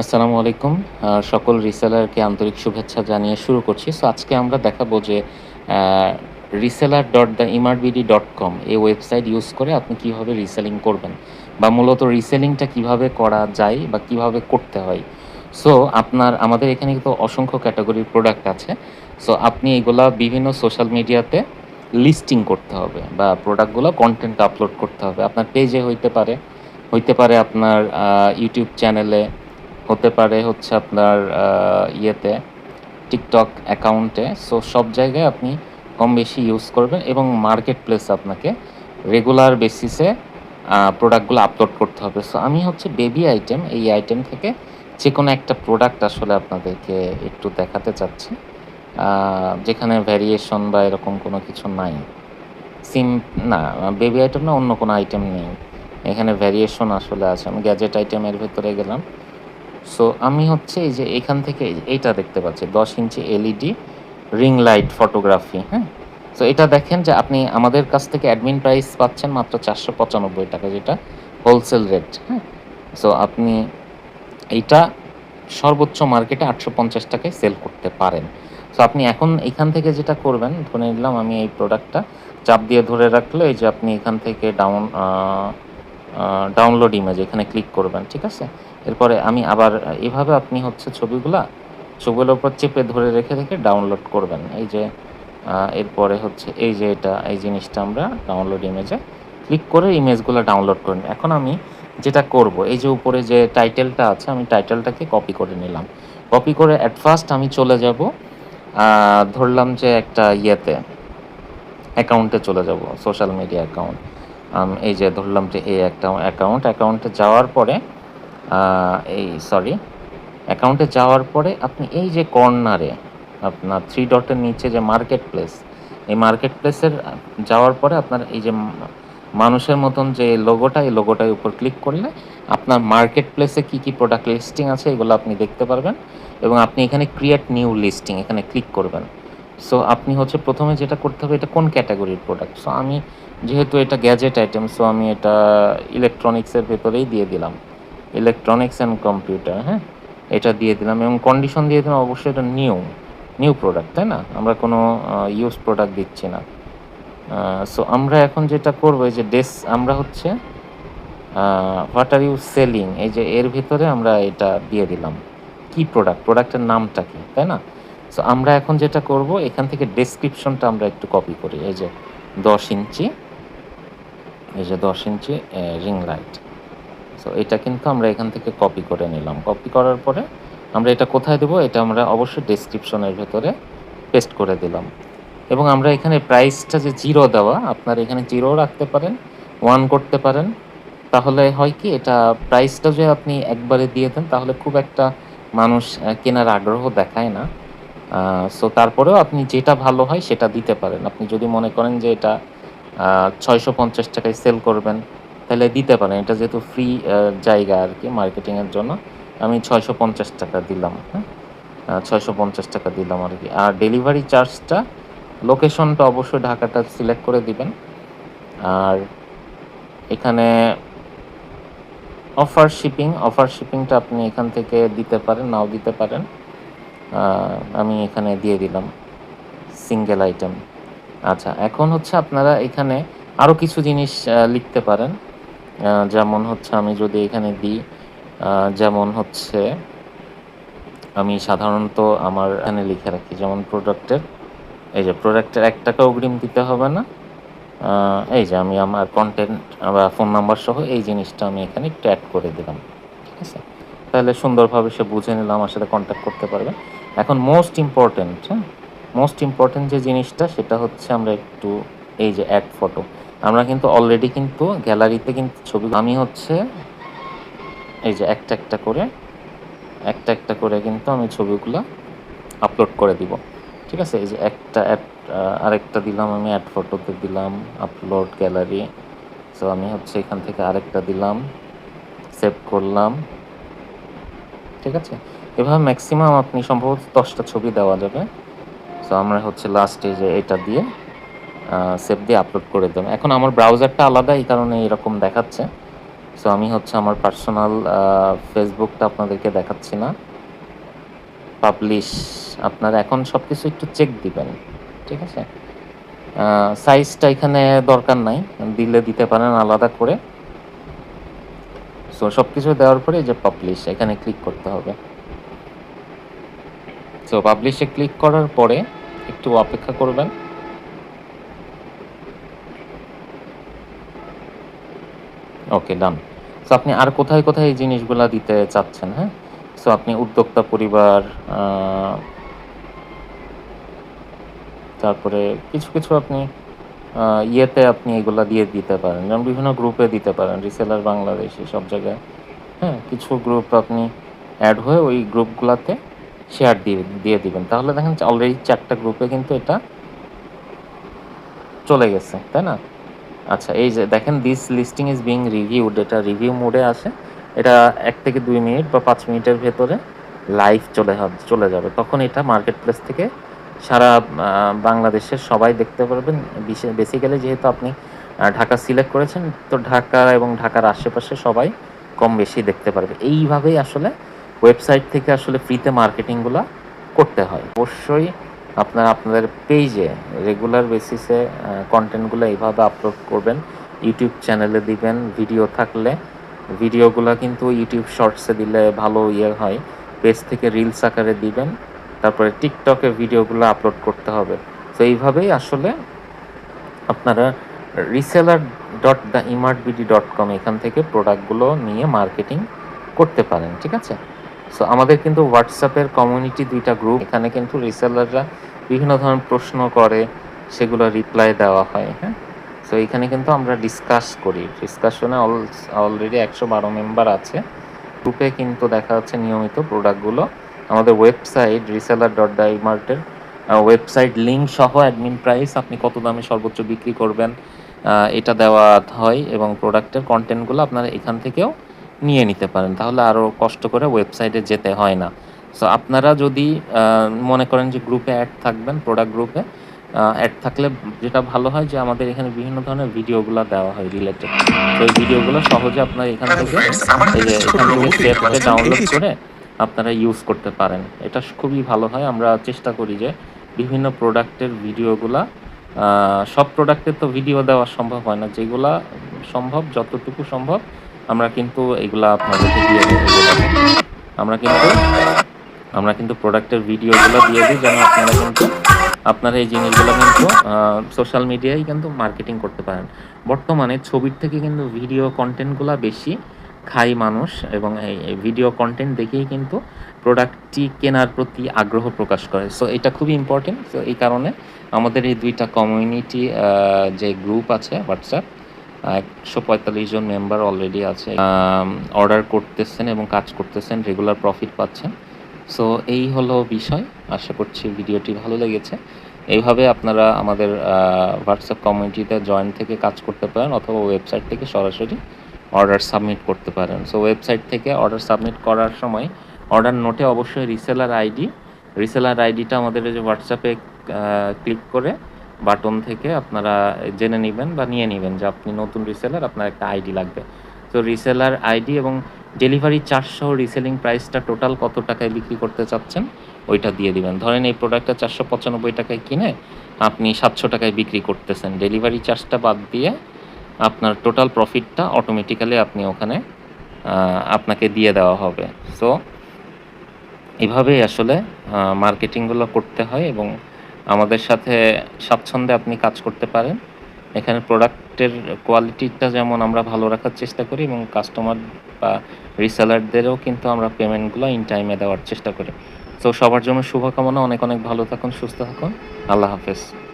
আসসালামু আলাইকুম। সকল রিসেলারকে আন্তরিক শুভেচ্ছা জানিয়ে শুরু করছি। সো আজকে আমরা দেখাবো যে reseller dot the emartbd dot com এই ওয়েবসাইট ইউজ করে আপনি কীভাবে রিসেলিং করবেন বা মূলত রিসেলিংটা কীভাবে করা যায় বা কীভাবে করতে হয়। সো আপনার আমাদের এখানে কিন্তু অসংখ্য ক্যাটাগরির প্রোডাক্ট আছে। সো আপনি এগুলা বিভিন্ন সোশ্যাল মিডিয়াতে লিস্টিং করতে হবে বা প্রোডাক্টগুলো কন্টেন্ট আপলোড করতে হবে। আপনার পেজে হইতে পারে, হইতে পারে আপনার ইউটিউব চ্যানেলে হতে পারে হচ্ছে আপনার ইয়েতে টিকটক অ্যাকাউন্টে। সো সব জায়গায় আপনি কম বেশি ইউজ করবেন এবং মার্কেট প্লেস আপনাকে রেগুলার বেসিসে প্রোডাক্টগুলো আপলোড করতে হবে। সো আমি হচ্ছে বেবি আইটেম, এই আইটেম থেকে যে কোনো একটা প্রোডাক্ট আসলে আপনাদেরকে একটু দেখাতে চাচ্ছি। যেখানে ভ্যারিয়েশন বা এরকম কোনো কিছু নাই। সিম না বেবি আইটেম না অন্য কোনো আইটেম নেই। এখানে ভ্যারিয়েশন আসলে আছে। আমি গ্যাজেট আইটেমের ভেতরে গেলাম। সো আমি হচ্ছে এই যে এখান থেকে এই এইটা দেখতে পাচ্ছি ১০ inch LED ring light photography, হ্যাঁ? সো এটা দেখেন যে আপনি আমাদের কাছ থেকে অ্যাডমিন প্রাইস পাচ্ছেন মাত্র ৳৪৯৫ যেটা হোলসেল রেট, হ্যাঁ? সো আপনি এইটা সর্বোচ্চ মার্কেটে আটশো পঞ্চাশ টাকায় সেল করতে পারেন। সো আপনি এখন এখান থেকে যেটা করবেন ধরে নিলাম আমি এই প্রোডাক্টটা চাপ দিয়ে ধরে রাখলে এই যে আপনি এখান থেকে ডাউন ডাউনলোড ইমেজ এখানে ক্লিক করবেন, ঠিক আছে? এরপরে আমি আবার এভাবে আপনি হচ্ছে ছবিগুলা ছবিগুলোর উপর চেপে ধরে রেখে, রেখে ডাউনলোড করবেন। এই যে এরপরে হচ্ছে এই যে এটা এই জিনিসটা আমরা ডাউনলোড ইমেজে ক্লিক করে ইমেজগুলো ডাউনলোড করে। এখন আমি যেটা করব এই যে উপরে যে টাইটেলটা আছে আমি টাইটেলটাকে কপি করে নিলাম। কপি করে এট ফার্স্ট আমি চলে যাব ধরলাম যে একটা ইয়েতে অ্যাকাউন্টে চলে যাব সোশ্যাল মিডিয়া অ্যাকাউন্ট। এই যে ধরলাম যে এই একটা অ্যাকাউন্ট, অ্যাকাউন্টে যাওয়ার পরে এই সরি অ্যাকাউন্টে যাওয়ার পরে আপনি এই যে কর্নারে আপনার থ্রি ডটের নিচে যে মার্কেট প্লেস, এই মার্কেট প্লেসের যাওয়ার পরে আপনার এই যে মানুষের মতন যে লোগোটা, এই লোগোটার উপর ক্লিক করলে আপনার মার্কেট প্লেসে কী, কী প্রোডাক্ট লিস্টিং আছে এগুলো আপনি দেখতে পারবেন এবং আপনি এখানে ক্রিয়েট নিউ লিস্টিং এখানে ক্লিক করবেন। সো আপনি হচ্ছে প্রথমে যেটা করতে হবে এটা কোন ক্যাটাগরির প্রোডাক্ট। সো আমি যেহেতু এটা গ্যাজেট আইটেম সো আমি এটা ইলেকট্রনিক্সের ভেতরেই দিয়ে দিলাম। ইলেকট্রনিক্স অ্যান্ড কম্পিউটার, হ্যাঁ? এটা দিয়ে দিলাম এবং কন্ডিশন দিয়ে দিলাম অবশ্যই এটা নিউ, নিউ প্রোডাক্ট, তাই না? আমরা কোনো ইউজ প্রোডাক্ট দিচ্ছি না। সো আমরা এখন যেটা করব এই যে ডেস আমরা হচ্ছে হোয়াট আর ইউ সেলিং এই যে এর ভেতরে আমরা এটা দিয়ে দিলাম। কি প্রোডাক্ট? প্রোডাক্টের নামটা কি, তাই না? সো আমরা এখন যেটা করব এখান থেকে ডেসক্রিপশনটা আমরা একটু কপি করি। এই যে ১০ ইঞ্চি এই যে ১০ ইঞ্চি রিং লাইট। সো এটা কিন্তু আমরা এখান থেকে কপি করে নিলাম। কপি করার পরে আমরা এটা কোথায় দেব? এটা আমরা অবশ্যই ডেসক্রিপশনের ভেতরে পেস্ট করে দিলাম। এবং আমরা এখানে প্রাইসটা যে জিরো দেওয়া আপনার এখানে জিরো রাখতে পারেন, ওয়ান করতে পারেন। তাহলে হয় কি এটা প্রাইসটা যদি আপনি একবারে দিয়ে দেন তাহলে খুব একটা মানুষ কেনার আগ্রহ দেখায় না। সো তারপরেও আপনি যেটা ভালো হয় সেটা দিতে পারেন। আপনি যদি মনে করেন যে এটা ছয়শো ৳৬৫০ য় সেল করবেন তাহলে দিতে পারেন। এটা যেহেতু ফ্রি জায়গা আর কি মার্কেটিংয়ের জন্য আমি ৳৬৫০ দিলাম, হ্যাঁ? আ ৳৬৫০ দিলাম আর কি আর ডেলিভারি চার্জটা লোকেশনটা অবশ্যই ঢাকাটা সিলেক্ট করে দিবেন। আর এখানে অফার শিপিং, অফার শিপিংটা আপনি এখান থেকে দিতে পারেন, নাও দিতে পারেন। আমি এখানে দিয়ে দিলাম সিঙ্গেল আইটেম। আচ্ছা এখন হচ্ছে আপনারা এখানে আরও কিছু জিনিস লিখতে পারেন। যেমন হচ্ছে আমি যদি এখানে দিই যেমন হচ্ছে আমি সাধারণত আমার এখানে লিখে রাখি, যেমন প্রোডাক্টের এই যে প্রোডাক্টের এক টাকা অগ্রিম দিতে হবে না। এই যে আমি আমার কন্টেন্ট বা ফোন নাম্বার সহ এই জিনিসটা আমি এখানে একটু এড করে দিলাম। ঠিক আছে? তাহলে সুন্দরভাবে সে বুঝে নিল আমার সাথে কন্ট্যাক্ট করতে পারবে। এখন মোস্ট ইম্পোর্টেন্ট, হ্যাঁ? মোস্ট ইম্পোর্টেন্ট যে জিনিসটা সেটা হচ্ছে আমরা একটু এই যে এড ফটো। আমরা কিন্তু অলরেডি কিন্তু গ্যালারিতে কিন্তু ছবি আমি হচ্ছে এই যে একটা, একটা করে একটা, একটা করে কিন্তু আমি ছবিগুলো আপলোড করে দিব। ঠিক আছে? এই যে একটা আ আরেকটা দিলাম আমি অ্যাড ফটোতে দিলাম, আপলোড গ্যালারি। সো আমি হচ্ছে এখান থেকে আরেকটা দিলাম, সেভ করলাম। ঠিক আছে? এভাবে ম্যাক্সিমাম আপনি সম্ভবত দশটা ছবি দেওয়া যাবে। সো আমরা হচ্ছে লাস্টে যে এটা দিয়ে সেভ দিয়ে আপলোড করে দেব। এখন আমার ব্রাউজারটা আলাদা, এই কারণে এরকম দেখাচ্ছে। সো আমি হচ্ছে আমার পার্সোনাল ফেসবুকটা আপনাদেরকে দেখাচ্ছি না পাবলিশ আপনারা এখন সব কিছু একটু চেক দিবেন, ঠিক আছে সাইজটা এখানে দরকার নাই দিলে দিতে পারেন আলাদা করে সো সব কিছু দেওয়ার পরে যে পাবলিশ এখানে ক্লিক করতে হবে। সো পাবলিশে ক্লিক করার পরে একটু অপেক্ষা করবেন। ওকে ডান সো আপনি আর কোথায় কোথায় এই জিনিসগুলা দিতে চাচ্ছেন হ্যাঁ? সো আপনি উদ্যোক্তা পরিবার তারপরে কিছু কিছু আপনি ইয়েতে আপনি এগুলা দিয়ে দিতে পারেন। যেমন বিভিন্ন গ্রুপে দিতে পারেন। রিসেলার বাংলাদেশি সব জায়গায়। হ্যাঁ কিছু গ্রুপ আপনি অ্যাড হয়ে ওই গ্রুপগুলোতে শেয়ার দিয়ে দিয়ে দিবেন। তাহলে দেখেন অলরেডি চারটা গ্রুপে কিন্তু এটা চলে গেছে, তাই না? আচ্ছা এই যে দেখেন this listing is being reviewed এটা রিভিউ মোডে আছে এটা এক থেকে দুই মিনিট বা পাঁচ মিনিটের ভেতরে লাইভ চলে চলে যাবে। তখন এটা মার্কেট প্লেস থেকে সারা বাংলাদেশের সবাই দেখতে পারবেন। বেসিক্যালি যেহেতু আপনি ঢাকা সিলেক্ট করেছেন, তো ঢাকা এবং ঢাকার আশেপাশে সবাই কম বেশি দেখতে পারবে। এইভাবেই আসলে ওয়েবসাইট থেকে আসলে ফ্রিতে মার্কেটিংগুলো করতে হয়। অবশ্যই আপনার আপনাদের পেজে রেগুলার বেসিসে কন্টেন্টগুলো এইভাবে আপলোড করবেন। ইউটিউব চ্যানেলে দিবেন ভিডিও থাকলে। ভিডিওগুলো কিন্তু ইউটিউব শর্টসে দিলে ভালো ইয়ে হয়। পেজ থেকে রিলস আকারে দিবেন। তারপরে টিকটকে ভিডিওগুলো আপলোড করতে হবে। তো এইভাবেই আসলে আপনারা reseller dot the emart BD dot com এখান থেকে প্রোডাক্টগুলো নিয়ে মার্কেটিং করতে পারেন, ঠিক আছে? সো আমাদের কিন্তু হোয়াটসঅ্যাপের কমিউনিটি দুইটা গ্রুপ এখানে কিন্তু রিসেলাররা বিভিন্ন ধরনের প্রশ্ন করে, সেগুলো রিপ্লাই দেওয়া হয় হ্যাঁ? সো এখানে কিন্তু আমরা ডিসকাস করি। ডিসকাশনে অলরেডি একশো বারো মেম্বার আছে। গ্রুপে কিন্তু দেখা যাচ্ছে নিয়মিত প্রোডাক্টগুলো আমাদের ওয়েবসাইট রিসেলার ডট দ্য ইমার্টের ওয়েবসাইট লিঙ্ক সহ অ্যাডমিন প্রাইস আপনি কত দামে সর্বোচ্চ বিক্রি করবেন এটা দেওয়া হয় এবং প্রোডাক্টের কন্টেন্টগুলো আপনারা এখান থেকেও নিয়ে নিতে পারেন। তাহলে আরও কষ্ট করে ওয়েবসাইটে যেতে হয় না। সো আপনারা যদি মনে করেন যে গ্রুপে অ্যাড থাকবেন প্রোডাক্ট গ্রুপে অ্যাড থাকলে যেটা ভালো হয় যে আমাদের এখানে বিভিন্ন ধরনের ভিডিওগুলো দেওয়া হয় রিলেটেড তো এই ভিডিওগুলো সহজে আপনারা এখান থেকে এই যে এখান থেকে ডাউনলোড করে আপনারা ইউজ করতে পারেন। এটা খুবই ভালো হয়। আমরা চেষ্টা করি যে বিভিন্ন প্রোডাক্টের ভিডিওগুলা সব প্রোডাক্টের তো ভিডিও দেওয়া সম্ভব হয় না। যেগুলা সম্ভব, যতটুকু সম্ভব, আমরা কিন্তু এগুলা আপনাদেরকে দিয়ে আমরা কিন্তু আমরা কিন্তু প্রোডাক্টের ভিডিওগুলো দিয়ে দিই যেন আপনারা কিন্তু, আপনারা এই জিনিসগুলো কিন্তু সোশ্যাল মিডিয়ায় কিন্তু মার্কেটিং করতে পারেন। বর্তমানে ছবির থেকে কিন্তু ভিডিও কন্টেন্টগুলো বেশি খাই মানুষ এবং এই ভিডিও কন্টেন্ট দেখেই কিন্তু প্রোডাক্টটি কেনার প্রতি আগ্রহ প্রকাশ করে। সো এটা খুবই ইম্পর্টেন্ট তো এই কারণে আমাদের এই দুইটা কমিউনিটি যে গ্রুপ আছে হোয়াটসঅ্যাপ একশো পঁয়তাল্লিশ জন মেম্বার অলরেডি আছে অর্ডার করতেছেন এবং কাজ করতেছেন রেগুলার প্রফিট পাচ্ছেন। সো এই হলো বিষয়। আশা করছি ভিডিওটি ভালো লেগেছে। এইভাবে আপনারা আমাদের হোয়াটসঅ্যাপ কমিউনিটিতে জয়েন থেকে কাজ করতে পারেন অথবা ওয়েবসাইট থেকে সরাসরি অর্ডার সাবমিট করতে পারেন। সো ওয়েবসাইট থেকে অর্ডার সাবমিট করার সময় অর্ডার নোটে অবশ্যই রিসেলার আইডি রিসেলার আইডিটা আমাদের যে হোয়াটসঅ্যাপে ক্লিক করে বাটন থেকে আপনারা জেনে নেবেন বা নিয়ে নেবেন যে আপনি নতুন রিসেলার আপনার একটা আইডি লাগবে। তো রিসেলার আইডি এবং ডেলিভারি চার্জ সহ রিসেলিং প্রাইসটা টোটাল কত টাকায় বিক্রি করতে চাচ্ছেন, ওইটা দিয়ে দিবেন। ধরেন এই প্রোডাক্টটা চারশো পঁচানব্বই টাকায় কিনে আপনি সাতশো টাকায় বিক্রি করতেছেন। ডেলিভারি চার্জটা বাদ দিয়ে আপনার টোটাল প্রফিটটা অটোমেটিক্যালি আপনি ওখানে আপনাকে দিয়ে দেওয়া হবে। সো এভাবেই আসলে মার্কেটিংগুলো করতে হয় এবং আমাদের সাথে স্বাচ্ছন্দ্যে আপনি কাজ করতে পারেন। এখানে প্রোডাক্টের কোয়ালিটিটা যেমন আমরা ভালো রাখার চেষ্টা করি এবং কাস্টমার বা রিসেলারদেরও কিন্তু আমরা পেমেন্টগুলো ইন টাইমে দেওয়ার চেষ্টা করি। তো সবার জন্য শুভকামনা, অনেক অনেক ভালো থাকুন, সুস্থ থাকুন। আল্লাহ হাফেজ।